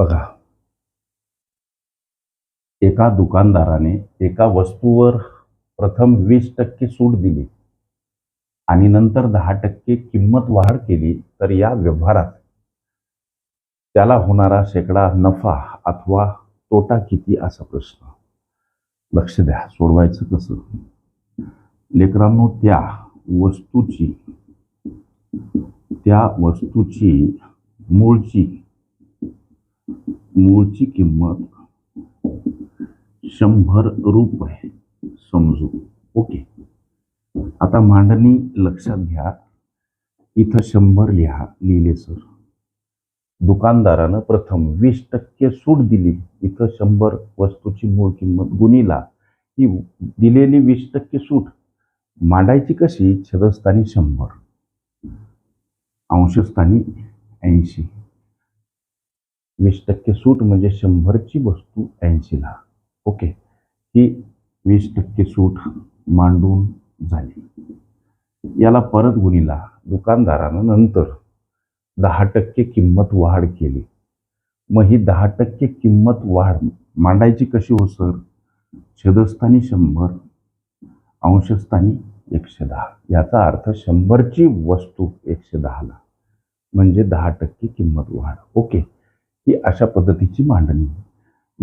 बघा. एका दुकानदाराने एका वस्तूवर प्रथम वीस टक्के सूट दिली आणि नंतर दहा टक्के किंमत वाढ केली तर या व्यवहारात त्याला होणारा शेकडा नफा अथवा तोटा किती असा प्रश्न. लक्ष द्या सोडवायचं कसं? लेकरांनो त्या वस्तूची त्या वस्तूची मूळची मूळची किंमत शंभर रुपये. समजू. ओके. आता मांडणी लक्षात घ्या. इथं शंभर लिहा. लिहिले सर. दुकानदारानं प्रथम वीस टक्के सूट दिली. इथं शंभर वस्तूची मूळ किंमत गुणीला. ही दिलेली वीस टक्के सूट. मांडायची कशी? छदस्थानी शंभर. अंशस्थानी ऐंशी. वीस टक्के सूट म्हणजे शंभरची वस्तू ऐंशीला. ओके? ही वीस टक्के सूट मांडून झाली. याला परत गुणीला दुकानदारानं नंतर दहा टक्के किंमत वाढ केली. मग ही दहा टक्के किंमत वाढ मांडायची कशी हो सर? छेदस्थानी शंभर अंशस्थानी एकशे दहा. याचा अर्थ शंभरची वस्तू एकशे दहाला. म्हणजे दहा टक्के किंमत वाढ. ओके? ही अशा पद्धतीची मांडणी.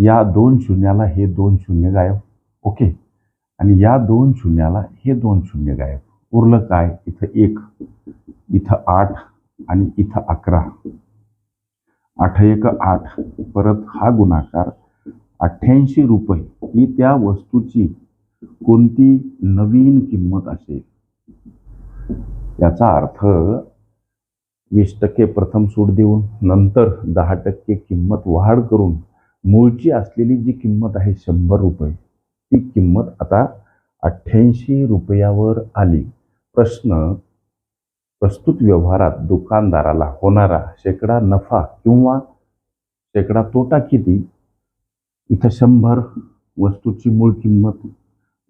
या दोन शून्याला हे दोन शून्य गायब. ओके? आणि या दोन शून्याला हे दोन शून्य गायब. उरलं काय? इथं एक इथं आठ आणि इथं अकरा. आठ एक आठ. परत हा गुणाकार अठ्ठ्याऐंशी रुपये. ही त्या वस्तूची कोणती नवीन किंमत असेल? याचा अर्थ वीस टक्के प्रथम सूट देऊन नंतर दहा टक्के किंमत वाढ करून मूळची असलेली जी किंमत आहे शंभर रुपये ती किंमत आता अठ्ठ्याऐंशी रुपयावर आली. प्रश्न प्रस्तुत व्यवहारात दुकानदाराला होणारा शेकडा नफा किंवा शेकडा तोटा किती? इथं शंभर वस्तूची मूळ किंमत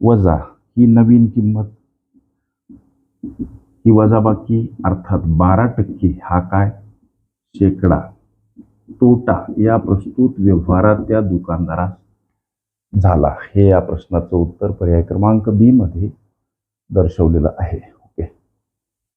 वजा ही नवीन किंमत. ही वजाबाकी अर्थात बारा टक्के हा काय? शेकडा. तोटा या प्रस्तुत व्यवहारात त्या दुकानदारास झाला. हे या प्रश्नाचं उत्तर पर्याय क्रमांक बी मध्ये दर्शवलेलं आहे.